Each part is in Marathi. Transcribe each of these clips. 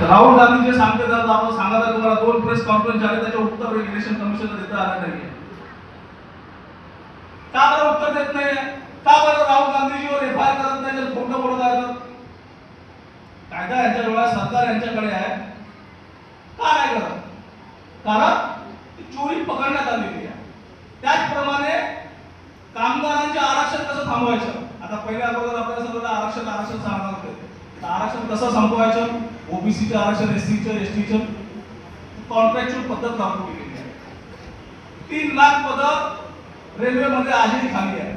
राहुल गांधी जे सांगते त्यात आपण सांगायला तुम्हाला दोन प्रेस कॉन्फरन्स झाले त्याचे उत्तर इलेक्शन कमिशन देता आलं नाहीये का बरं उत्तर देत नाही का बरं राहुल गांधीजीवर एफ आय करत नाही जर खोटं बोलत आहे कायदा यांच्या डोळ्यात सरकार यांच्याकडे आहे. का नाही करत? कारण ती चोरी पकडण्यात आलेली आहे. त्याचप्रमाणे कामगारांचे आरक्षण कसं थांबवायचं? आता पहिल्या अगोदर आपल्याला सगळं आरक्षण आरक्षण सांगणार होते. आरक्षण कसं संपवायचं? ओबीसीचं आरक्षण एससीचं एसटीचं कॉन्ट्रॅक्च्युअल पद्धत लागू केलेली आहे. तीन लाख पदं रेल्वेमध्ये आजही खाली आहे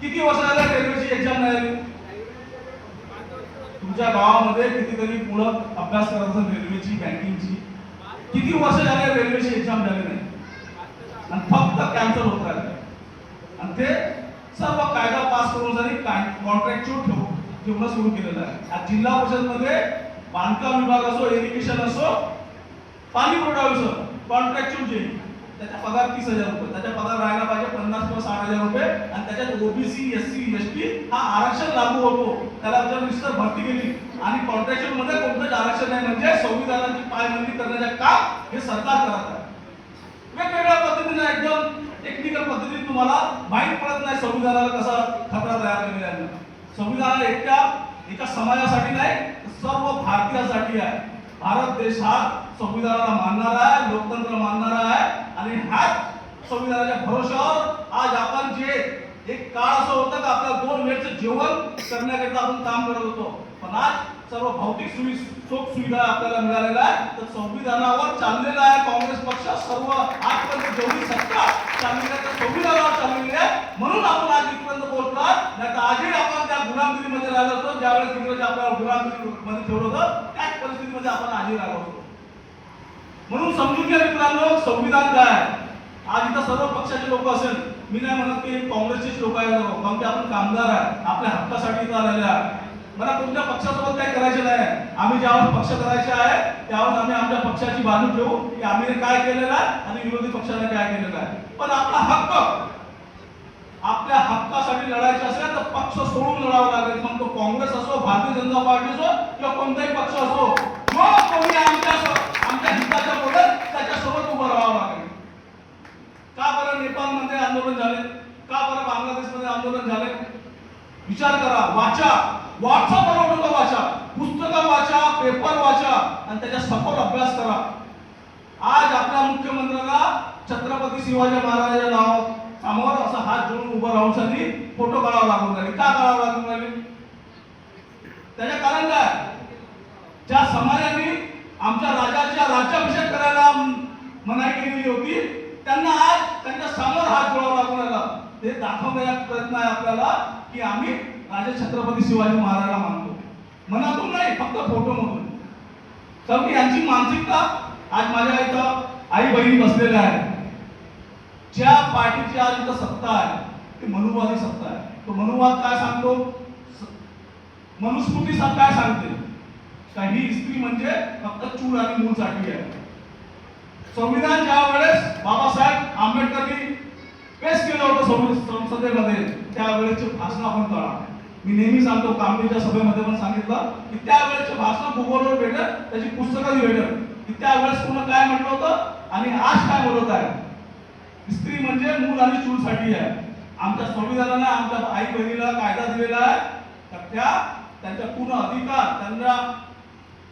किती वर्ष झालं रेल्वेची एक्झाम नाही आली तुमच्या गावामध्ये कितीतरी पुढं अभ्यास करत असेल रेल्वेची बँकिंगची किती वर्ष झाले रेल्वेची एक्झाम झाली नाही? आणि फक्त कॅन्सल होत राहिले. आणि ते सर्व कायदा पास करून जरी कॉन्ट्रॅक्च्युअल ठेवून ठेवणं सुरू केलेलं आहे. जिल्हा परिषदमध्ये बांधकाम विभाग असो इरिगेशन असो पाणी पुरवठा असो कॉन्ट्रॅक्च्युअल जे त्याचा पगार तीस हजार रुपये. त्याचा पगार राहायला पाहिजे पन्नास किंवा साठ हजार रुपये. आणि त्याच्यात OBC S C S T हा आरक्षण लागू होतो. त्याला जर मिस्टर भरती केली आणि कॉन्ट्रॅक्च्युअलमध्ये कोणतंच आरक्षण नाही म्हणजे संविधानाची पायमंदी करण्याचे काम हे सरकार करत आहे. वेगवेगळ्या पद्धतीने एकदम टेक्निकल पद्धतीने तुम्हाला माहीत पडत नाही संविधानाला कसा खतरा तयार केलेला संविधानाला संविधान एकट्या एका समाजासाठी नाही सर्व भारतीयासाठी आहे. भारत देश हा संविधानाला मानणारा आहे लोकतंत्र मानणारा आहे आणि ह्याच संविधानाच्या भरोशावर आज आपण जे एक काळ असं होतं का आपल्या दोन वेळचं जेवण करण्याकरिता आपण काम करत होतो. पण आज सर्व भौतिक सुवि सुख सुविधा आपल्याला मिळालेल्या आहे तर संविधानावर चाललेला आहे काँग्रेस पक्ष. सर्व आजपर्यंत जेवढी सत्ता चाललेली आहे त्या संविधानावर चाललेली आहे. म्हणून आपण आज इथपर्यंत बोलतोय नाही तर आजही आपण त्या गुलामगिरीमध्ये राहिलो होतो. ज्यावेळेस इंग्रजी आपल्याला गुलामगिरीमध्ये ठेवलं होतं त्याच परिस्थितीमध्ये आपण आजही राहिलो होतो. म्हणून समजून घ्या मित्रांनो संविधान काय आहे? आज इथं सर्व पक्षाचे लोक असेल. मी नाही म्हणत की काँग्रेसचेच लोक आहेत. कारण की आपण कामगार आहे आपल्या हक्कासाठी इथं आलेले आहे मला तुमच्या पक्षासोबत काय करायचं नाही. आम्ही ज्यावर पक्ष करायचे आहे त्यावर आम्ही आमच्या पक्षाची बाजू ठेवू. की आम्ही काय केलेलं आहे आणि विरोधी पक्षाने काय केलेलं आहे. पण आपला हक्क आपल्या हक्कासाठी लढायचे असेल तर पक्ष सोडून लढावं लागेल. मग तो काँग्रेस असो भारतीय जनता पार्टी असो किंवा कोणताही पक्ष असो मग कोणी आमच्या आमच्या हिताच्या बोलत त्याच्यासोबत उभं राहावं लागेल. का बरं नेपाळमध्ये आंदोलन झाले? का बरं बांगलादेशमध्ये आंदोलन झाले? विचार करा वाचा. व्हॉट्सअप नका वाचा पुस्तकं वाचा पेपर वाचा आणि त्याचा सखोल अभ्यास करा. आज आपल्या मुख्यमंत्र्याला छत्रपती शिवाजी महाराजांच्या नाव समोर असा हात जोडून उभं राहून साठी फोटो काढावा लागून राहिले. का काढावा लागून राहिले? त्याचे कारण काय? ज्या समाजाने आमच्या राजाच्या राज्याभिषेक करायला मनाई केलेली होती त्यांना आज त्यांच्यासमोर हात जोडावा लागून राहिला. ते दाखवण्याचा प्रयत्न आहे आपल्याला की आम्ही राजा छत्रपती शिवाजी महाराजाला मानतो. मनातून नाही फक्त फोटोमधून कारण की यांची मानसिकता आज माझ्या इथं आई बहिणी बसलेल्या आहेत. ज्या पार्टीची आज इथं सत्ता आहे ती मनुवादी सत्ता आहे. तो मनुवाद काय सांगतो? मनुस्मृती सा- काय सांगते? का ही स्त्री म्हणजे फक्त चूल आणि मूलसाठी आहे. संविधान ज्या वेळेस बाबासाहेब आंबेडकरनी पेश केलं होतं संवि- संसदेमध्ये त्यावेळेचे भाषण आपण कळा मी नेहमी सांगतो कामगिरीच्या सभेमध्ये पण सांगितलं की त्यावेळेचे भाषण गुगलवर भेटत त्याची पुस्तकही भेटत की त्यावेळेस कोण काय म्हटलं होतं आणि आज काय बोलत आहे? स्त्री म्हणजे मूल आणि चूलसाठी आहे. आमच्या संविधानाने आमच्या आई बहिणीला कायदा दिलेला आहे. तर त्या त्यांच्या पूर्ण अधिकार त्यांना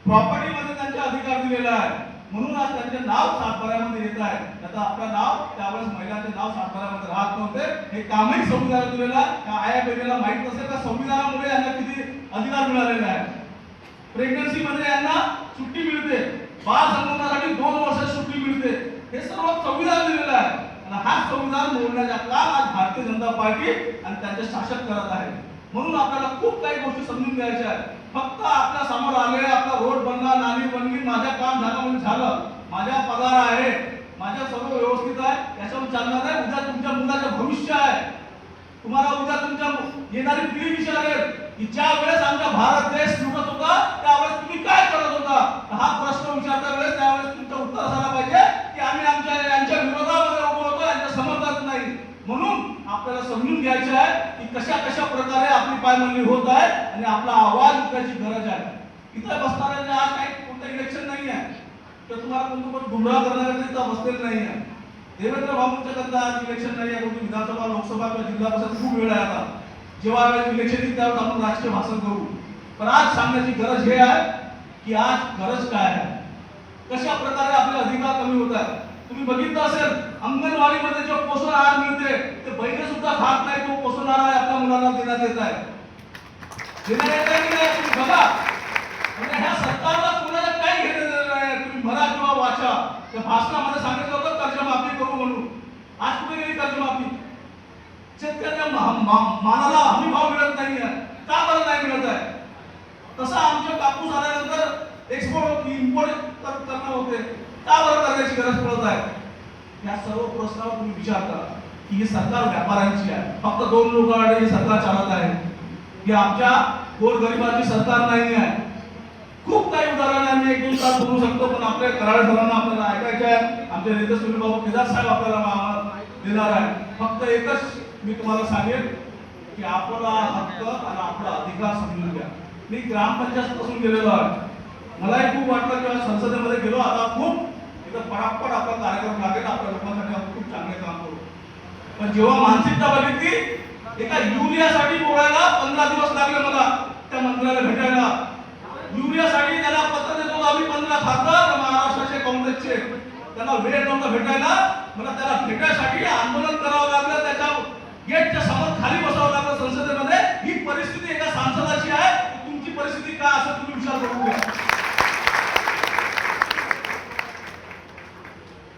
प्रॉपर्टीमध्ये त्यांचा अधिकार दिलेला आहे. म्हणून आज त्यांचे नाव सातबाऱ्यामध्ये येत आहे. आता आपलं नाव त्यावेळेस महिलांचे नाव सातबाऱ्यामध्ये राहत नव्हते. हे कामही संविधान दिलेलं त्या आया बहिणीला माहीत नसेल का संविधानामुळे यांना किती अधिकार मिळालेला आहे प्रेग्नन्सी मध्ये यांना सुट्टी मिळते. बाळ संबंधासाठी दोन वर्ष सुट्टी मिळते. हे सर्व संविधान दिलेलं आहे. आणि हा संविधान मोडण्याचा काम आज भारतीय जनता पार्टी आणि त्यांचे शासक करत आहे म्हणून आपल्याला खूप काही गोष्टी समजून घ्यायच्या आहेत. फक्त आपल्यासमोर आले आपला रोड बनला नाली बनली माझं काम झालं म्हणून झालं. माझ्या पगार आहे. माझ्या सर्व व्यवस्थित आहे. याच्यावर चालणार आहे. उद्या तुमच्या मुलाचं भविष्य आहे. तुम्हाला उद्या तुमच्या येणारी पिढी विचारेल की ज्या वेळेस आमचा भारत देश लुटत होता त्यावेळेस तुम्ही काय करत होता? हा प्रश्न विचारता वेळेस त्यावेळेस तुमचं उत्तर असायला पाहिजे की आम्ही आमच्या यांच्या विरोधामध्ये उभं होतो यांच्या समर्थात नाही. म्हणून आपल्याला समजून घ्यायचं आहे कशा कशा प्रकारे आपली पायमल्ली होत आहे आणि आपला आवाज उठायची गरज आहे? इथं बसणाऱ्यांनी आज काही तुम्हाला कोणतं पण गुमराह करण्याकरिता इथं बसलेलं नाही आहे. देवेंद्र बाबूंच्या करता आज इलेक्शन नाही आहे. कोणती विधानसभा लोकसभा किंवा जिल्हा परिषद खूप वेळ आहे आता. जेव्हा वेळेस इलेक्शन येईल त्यावेळेस आपण राष्ट्रीय भाषण करू. पण आज सांगण्याची गरज हे आहे की आज गरज काय आहे? कशा प्रकारे आपले अधिकार कमी होत आहेत? तुम्ही बघितलं असेल अंगणवाडीमध्ये जे पोषण आहार मिळते ते बहिणी सुद्धा खात नाही तो पोषण आहार आहे आपल्या मुलांना देण्यात येत आहे. देण्यात येत आहे की नाही तुम्ही बघा. म्हणजे ह्या सरकारला तुम्हाला काही घेणं नाही. तुम्ही भरा किंवा वाचा. त्या भाषणामध्ये सांगितलं होतं कर्जमाफी करू म्हणून. आज कुठे गेली कर्जमाफी? शेतकऱ्यांच्या मा- मा- मालाला हमी भाव मिळत नाही आहे का बरं नाही मिळत आहे? तसा आमच्या कापूस आल्यानंतर एक्सपोर्ट इम्पोर्ट करणं होते. का बरं करण्याची गरज पडत आहे या सर्व प्रश्नावर तुम्ही विचार करा की ही सरकार व्यापाऱ्यांची आहे. फक्त दोन लोकांकडे ही सरकार चालत आहे. ही आमच्या गोरगरिबाची सरकार नाही आहे. खूप काही उदाहरण आम्ही एक दोन तास बोलू शकतो पण आपल्या कराड सरांना आपल्याला ऐकायचे आहे. आमचे नेते सुनील बाबू केदार साहेब आपल्याला देणार आहे फक्त एकच मी तुम्हाला सांगेन की आपला हक्क आणि आपला अधिकार समजून घ्या. मी ग्रामपंचायत पासून गेलेलो आहे. मलाही खूप वाटलं की संसदेमध्ये गेलो. आता खूप इथं पटापट आपला कार्यक्रम लागेल आपल्या लोकांसाठी आपण खूप चांगले काम करू. पण जेव्हा मानसिकता बघितली एका युरियासाठी बोलायला पंधरा दिवस लागले मला त्या मंत्र्याला भेटायला. युरियासाठी त्याला पत्र देतो आम्ही पंधरा खासदार महाराष्ट्राचे काँग्रेसचे. त्यांना वेळ नव्हता भेटायला. मला त्याला भेटायसाठी आंदोलन करावं लागलं त्याच्या गेटच्या समोर खाली बसावं लागलं संसदेमध्ये ही परिस्थिती एका सांसदाची आहे तुमची परिस्थिती काय असं तुम्ही विचार करून घ्या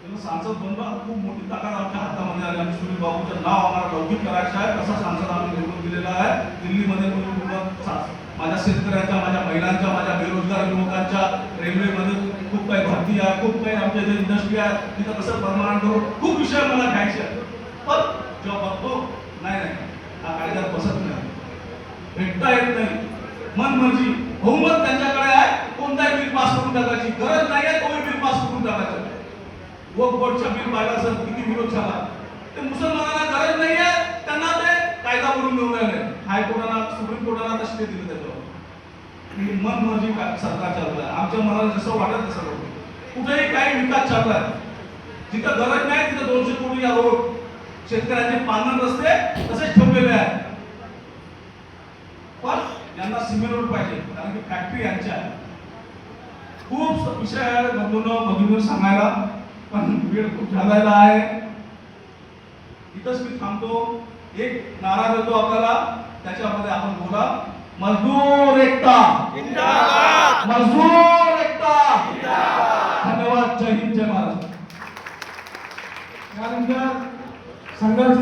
त्यांना सांसद बनवा खूप मोठी ताकद आमच्या हातामध्ये सुनील बाबूचं नाव आम्हाला लौकिक करायचं आहे. तसा सांसद आम्ही निवडून दिलेला आहे. दिल्लीमध्ये कोणी माझ्या शेतकऱ्यांच्या माझ्या महिलांच्या माझ्या बेरोजगार युवकांच्या रेल्वेमध्ये खूप काही भरती आहे. खूप काही आमच्या जे इंडस्ट्री आहे. तिथं कसं परमानंट करून खूप विषय मला घ्यायचे आहेत. पण जेव्हा बघतो नाही नाही. हा कायद्यात बसत नाही. भेटता येत नाही. मन म्हणजे बहुमत त्यांच्याकडे आहे. कोणताही बिल पास करून टाकायची गरज नाही आहे तोही बिल पास करून टाकायचं वक्फ बोर्डच्या बिल पाहिला असेल किती विरोध झाला? ते मुसलमानांना गरज नाही आहे त्यांना ते कायदा करून घेऊन राहिले हायकोर्टाला सुप्रीम कोर्टाला स्टे दिले त्याच्यावर मन मर्जी सरकार चालू आहे. आमच्या मनाला जसं वाटत तसं करतो कुठेही काही विकास चालला जिथं गरज नाही तिथं दोनशे कोटी या रोड शेतकऱ्यांचे पानन रस्ते तसेच ठेवलेले आहेत. पण यांना सिमेंट रोड पाहिजे. कारण की फॅक्टरी यांच्या खूप विषय आहे. बघून बघून सांगायला. पण वेळ खूप झालेला आहे. इथंच मी थांबतो. एक नारा देतो आपल्याला. त्याच्यामध्ये आपण बोला मजदूर एकता. मजदूर एकता. धन्यवाद. जय हिंद जय महाराष्ट्र. त्यानंतर संघर्ष